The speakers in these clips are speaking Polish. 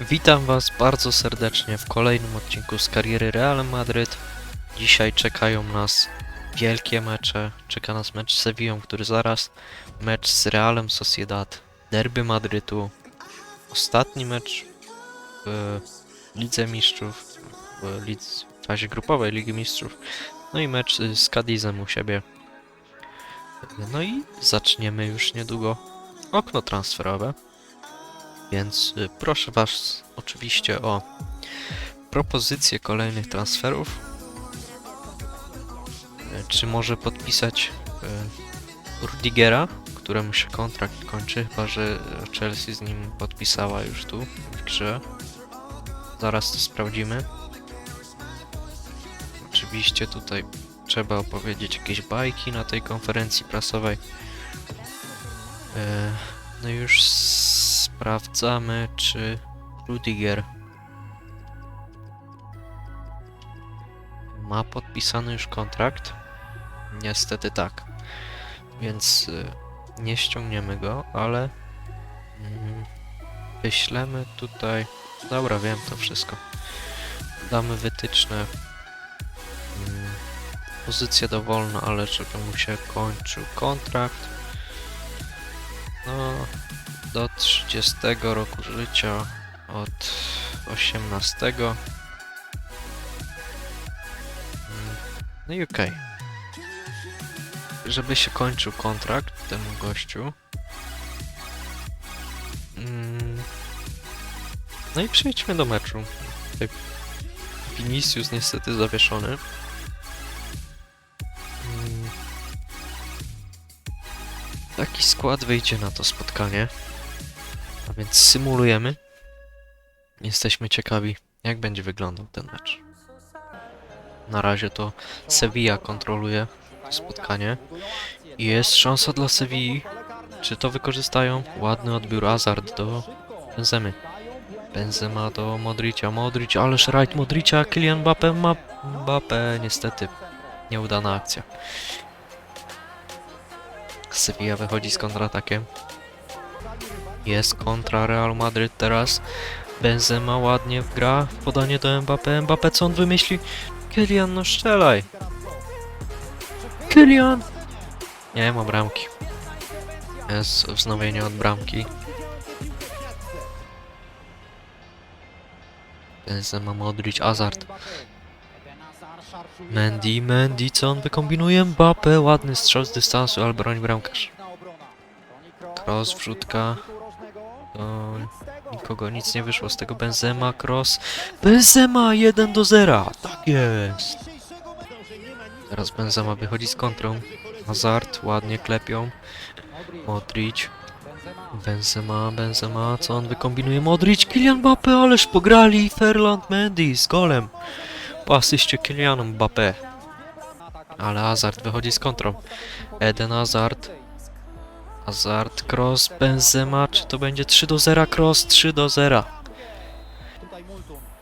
Witam Was bardzo serdecznie w kolejnym odcinku z kariery Real Madryt. Dzisiaj czekają nas wielkie mecze. Czeka nas mecz z Sevillą, który zaraz, mecz z Realem Sociedad, derby Madrytu, ostatni mecz w Lidze Mistrzów, w, lidz, w fazie grupowej Ligi Mistrzów, no i mecz z Cadizem u siebie. No i zaczniemy już niedługo okno transferowe. Więc y, proszę Was oczywiście o propozycje kolejnych transferów. Y, Czy może podpisać y, Rudigera, któremu się kontrakt kończy, chyba że Chelsea z nim podpisała już tu w grze. Zaraz to sprawdzimy. Oczywiście tutaj trzeba opowiedzieć jakieś bajki na tej konferencji prasowej. No już sprawdzamy, czy Rudiger ma podpisany już kontrakt. Niestety tak. Więc y, nie ściągniemy go, ale mm, wyślemy tutaj. Dobra, wiem to wszystko. Damy wytyczne. Mm, pozycję dowolną, ale żeby mu się kończył kontrakt. No, do 30 roku życia od 18. Mm, No i okej. Żeby się kończył kontrakt temu gościu. Mm, No i przejdźmy do meczu. Vinicius niestety zawieszony. Mm, Taki skład wyjdzie na to spotkanie. Więc symulujemy. Jesteśmy ciekawi, jak będzie wyglądał ten mecz. Na razie to Sevilla kontroluje spotkanie. I jest szansa dla Sevilli. Czy to wykorzystają? Ładny odbiór Hazard do Benzemy. Benzema do Modricia. Modric, ależ rajd Modricia. Kylian Mbappe ma... Mbappe, niestety. Nieudana akcja. Sevilla wychodzi z kontratakiem. Jest kontra Real Madryt teraz. Benzema ładnie gra. Podanie do Mbappe. Mbappe co on wymyśli? Kylian, no strzelaj. Kylian! Nie ma bramki. Jest wznowienie od bramki. Benzema, Modric, Hazard. Mendy, Mendy, co on wykombinuje? Mbappe, ładny strzał z dystansu, ale broni bramkarz. Cross, wrzutka. To nikogo nic nie wyszło z tego. Benzema, cross. Benzema 1 do 0. Tak jest. Teraz Benzema wychodzi z kontrą. Hazard, ładnie klepią. Modric. Benzema, Benzema, co on wykombinuje? Modric, Kylian Mbappe, ależ pograli. Ferland Mendy z golem. Po asyście Kylianu Mbappe. Ale Hazard wychodzi z kontrą. Eden Hazard. Hazard, cross, Benzema, czy to będzie 3 do 0, cross, 3 do 0.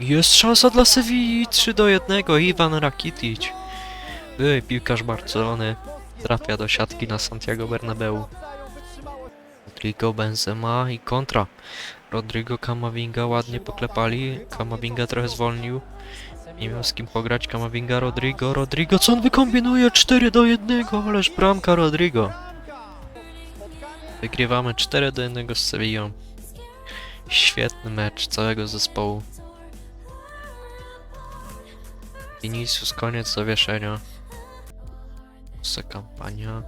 Jest szansa dla Sewilli, 3 do 1, Iwan Rakitic. Były piłkarz Barcelony, trafia do siatki na Santiago Bernabeu. Rodrigo Benzema i kontra. Rodrigo Camavinga ładnie poklepali, Camavinga trochę zwolnił. Nie miał z kim pograć, Camavinga, Rodrigo, Rodrigo, co on wykombinuje? 4 do 1, ależ bramka Rodrigo. Wygrywamy 4 do 1 z Sevillą. Świetny mecz całego zespołu. Vinicius, koniec zawieszenia. Za kampania.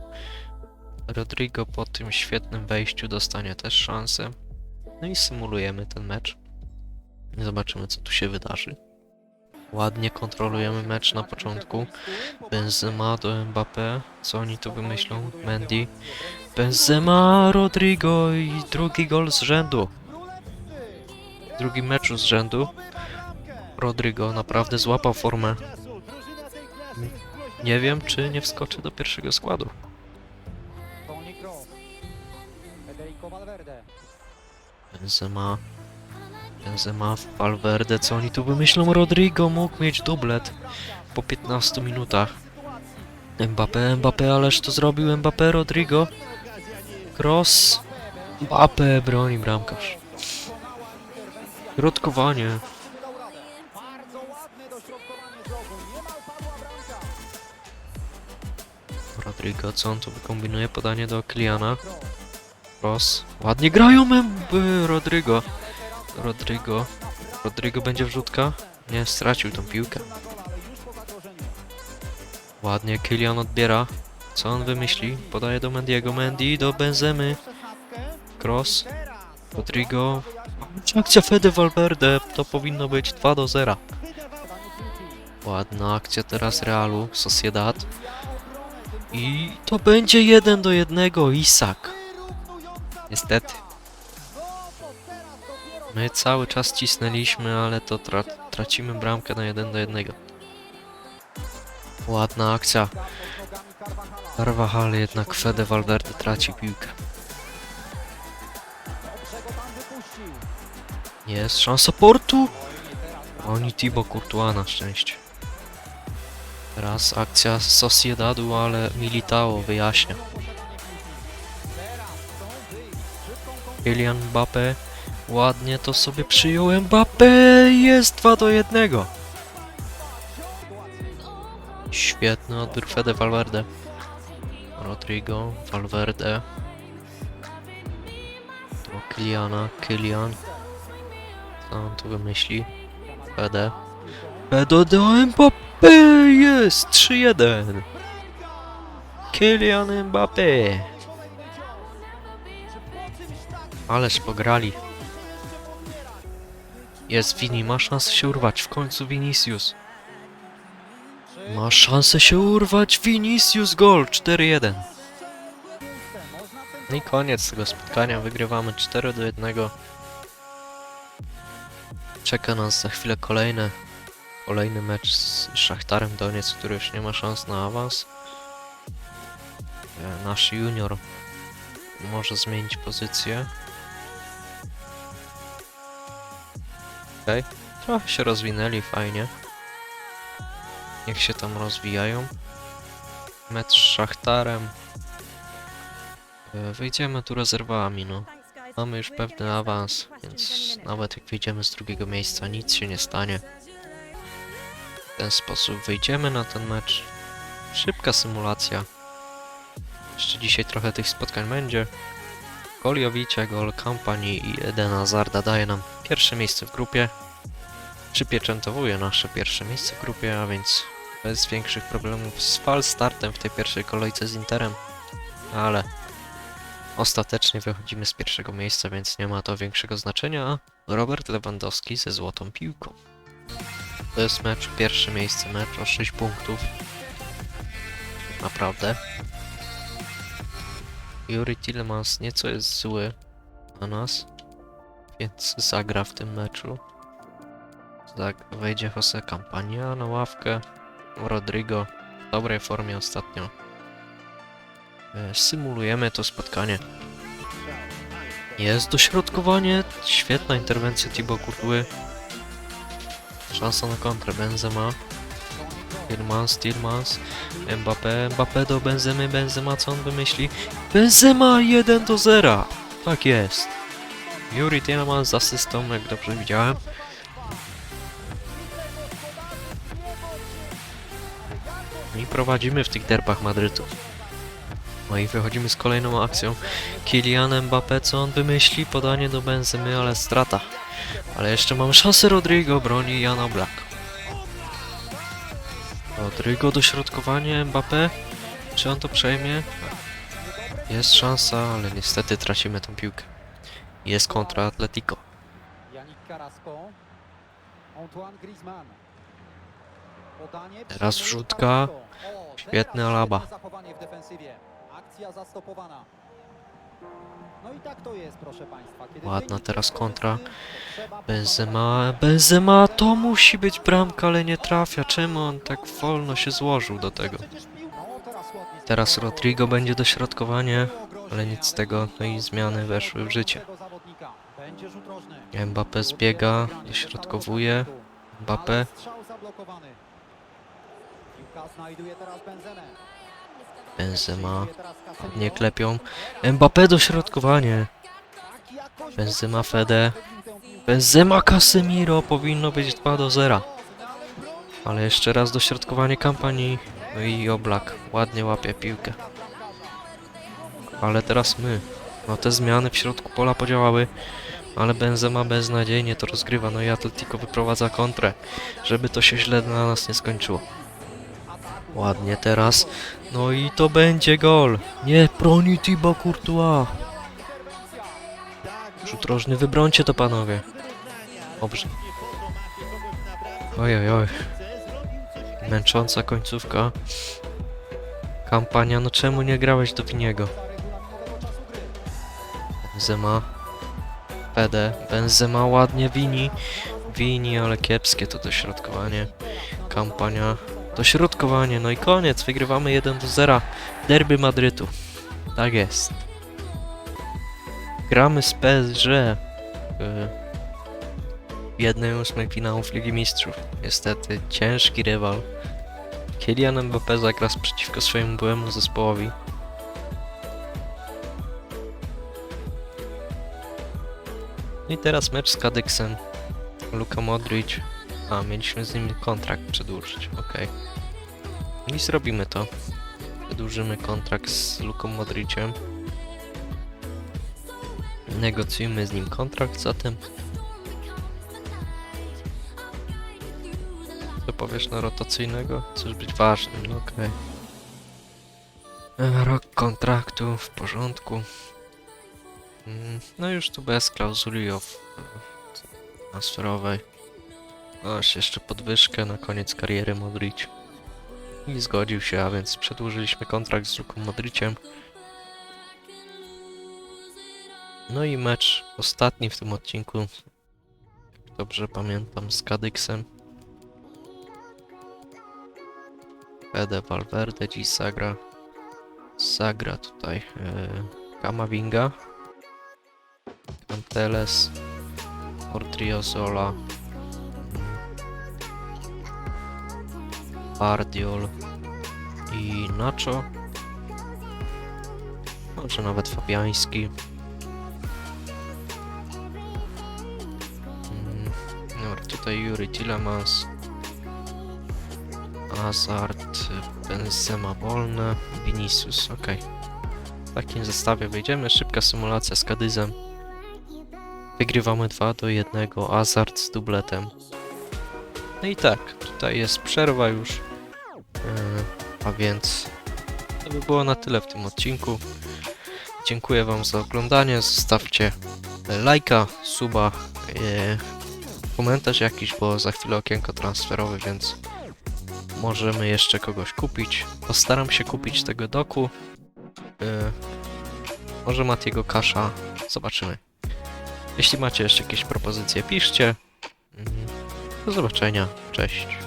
Rodrigo po tym świetnym wejściu dostanie też szansę. No i symulujemy ten mecz. Zobaczymy co tu się wydarzy. Ładnie kontrolujemy mecz na początku. Benzema do Mbappé. Co oni tu wymyślą? Mendy. Benzema, Rodrigo i drugi gol z rzędu. Drugi meczu z rzędu. Rodrigo naprawdę złapał formę. Nie wiem, czy nie wskoczy do pierwszego składu. Benzema. Benzema, Valverde, co oni tu wymyślą? Rodrigo mógł mieć dublet po 15 minutach. Mbappé, Mbappé, ależ to zrobił Mbappé, Rodrigo. Cross. Mbappé broni bramkarz. Środkowanie. Nie dał radę. Bardzo ładne dośrodkowanie z rogu. Niemal padła bramka. Rodrigo, co on tu wykombinuje? Podanie do Kiliana. Kroos. Cross. Ładnie grają Rodrigo. Rodrigo. Rodrigo będzie wrzutka? Nie, stracił tą piłkę. Ładnie Kylian odbiera. Co on wymyśli? Podaje do Mendiego. Mendy do Benzemy. Cross. Rodrigo. Akcja Fede Valverde. To powinno być 2 do 0. Ładna akcja teraz Realu. Sociedad. I to będzie 1 do 1. Isak. Niestety. My cały czas cisnęliśmy, ale to tra tracimy bramkę na 1 do 1. Ładna akcja. Carvajal jednak Fede Valverde traci piłkę. Jest szansa Portu. Oni Thibaut Courtois na szczęście. Teraz akcja Sociedadu, ale Militao wyjaśnia. Kylian Mbappe. Ładnie to sobie przyjął Mbappe. Jest 2 do 1. Świetny odbiór Fede Valverde. Rodrigo, Valverde. Do Kyliana, Kylian. Co on tu wymyśli? Fede. Fede do Mbappe jest 3-1. Kylian Mbappe. Ależ pograli. Jest Vini, ma szansę się urwać. W końcu Vinicius. Ma szansę się urwać. Vinicius gol 4-1. No i koniec tego spotkania. Wygrywamy 4 do 1. Czeka nas za chwilę kolejne, kolejny mecz z Szachtarem Doniec, który już nie ma szans na awans. E, Nasz junior może zmienić pozycję. Okej, trochę się rozwinęli, fajnie. Niech się tam rozwijają. Mecz z Szachtarem. E, Wyjdziemy tu rezerwami, no. Mamy już pewny awans, więc nawet jak wyjdziemy z drugiego miejsca, nic się nie stanie. W ten sposób wyjdziemy na ten mecz. Szybka symulacja. Jeszcze dzisiaj trochę tych spotkań będzie. Gol Jowicia, gol kampanii i Eden Hazarda daje nam pierwsze miejsce w grupie. Przypieczętowuje nasze pierwsze miejsce w grupie, a więc bez większych problemów z fal startem w tej pierwszej kolejce z Interem. Ale Ostatecznie wychodzimy z pierwszego miejsca, więc nie ma to większego znaczenia. Robert Lewandowski ze złotą piłką. To jest mecz, pierwsze miejsce, mecz o 6 punktów. Naprawdę. Yuri Tillemans nieco jest zły na nas, więc zagra w tym meczu. Zag wejdzie Jose Campania na ławkę. Rodrigo w dobrej formie ostatnio. E, Symulujemy to spotkanie. Jest dośrodkowanie. Świetna interwencja Thibaut Courtois. Szansa na kontrę Benzema. Tillmans, Tillmans. Mbappé, Mbappé do Benzemy, Benzema co on wymyśli? Benzema 1 do 0. Tak jest. Yuri Tillmans z asystą, jak dobrze widziałem. I prowadzimy w tych derbach Madrytu. No i wychodzimy z kolejną akcją. Kylian Mbappé, co on wymyśli? Podanie do Benzemy, ale strata. Ale jeszcze mam szansę Rodrigo, broni Jana Black. Rodrigo, dośrodkowanie Mbappé. Czy on to przejmie? Jest szansa, ale niestety tracimy tą piłkę. Jest kontra Atletico. Teraz wrzutka. Świetny Alaba. Akcja zastopowana. No i tak to jest, proszę państwa. Kiedy Ładna wynik teraz kontra. trzeba Benzema, Benzema, to musi być bramka, ale nie trafia. Czemu on tak wolno się złożył do tego? Przecież pił- no, teraz ładnie Teraz zareagował. Rodrigo będzie dośrodkowanie, ale nic z tego, no i zmiany weszły w życie. tego zawodnika. Będzie rzut rożny. Mbappé zbiega, dośrodkowuje. Mbappé, Ale strzał zablokowany. Piłka znajduje teraz Benzemę. Benzema, nie klepią. Mbappé dośrodkowanie. Benzema, Fede. Benzema Casemiro powinno być 2 do 0. Ale jeszcze raz dośrodkowanie kampanii. No i Oblak ładnie łapie piłkę. Ale teraz my. No te zmiany w środku pola podziałały. Ale Benzema beznadziejnie to rozgrywa. No i Atletico wyprowadza kontrę. Żeby to się źle dla nas nie skończyło. Ładnie teraz. No i to będzie gol. Nie, broni Thibaut Courtois. Rzut rożny, wybrońcie to panowie. Dobrze. Oj, oj, oj. Męcząca końcówka. Kampania, no czemu nie grałeś do Winiego? Benzema. PD. Benzema ładnie Wini. Wini, ale kiepskie to dośrodkowanie. Kampania. Dośrodkowanie, no i koniec. Wygrywamy 1 do 0. Derby Madrytu. Tak jest. Gramy z PSG. y, W jednej ósmej finałów Ligi Mistrzów. Niestety ciężki rywal. Kylian Mbappé zagra przeciwko swojemu byłemu zespołowi. I teraz mecz z Kadyksem. Luka Modric. A, mieliśmy z nim kontrakt przedłużyć, okej. I zrobimy to. Przedłużymy kontrakt z Luką Modriciem. Negocjujmy z nim kontrakt zatem. Co powiesz na rotacyjnego? Chcesz być ważnym, no okej. E, Rok kontraktu w porządku. Mm, No już tu bez klauzuli transferowej. Aż jeszcze podwyżkę na koniec kariery Modric. I zgodził się, a więc przedłużyliśmy kontrakt z Luką Modriciem. No i mecz ostatni w tym odcinku. Jak dobrze pamiętam, z Kadyksem. Fede Valverde dziś zagra. Zagra tutaj yy, Kamavinga. Canteles. Ortriozola. Bardiol. I Nacho. Może nawet Fabiański. Mm, Dobra, tutaj Yuri Tillemans. Hazard, Benzema wolne, Vinicius, ok. W takim zestawie wejdziemy, szybka symulacja z Kadyzem. Wygrywamy 2 do 1, Hazard z dubletem. No i tak, tutaj jest przerwa już. A więc to by było na tyle w tym odcinku. Dziękuję Wam za oglądanie, zostawcie lajka, suba, yy, komentarz jakiś, bo za chwilę okienko transferowe, więc możemy jeszcze kogoś kupić. Postaram się kupić tego doku. Yy, może Matiego Kasza. Zobaczymy. Jeśli macie jeszcze jakieś propozycje, piszcie. Mhm. Do zobaczenia. Cześć.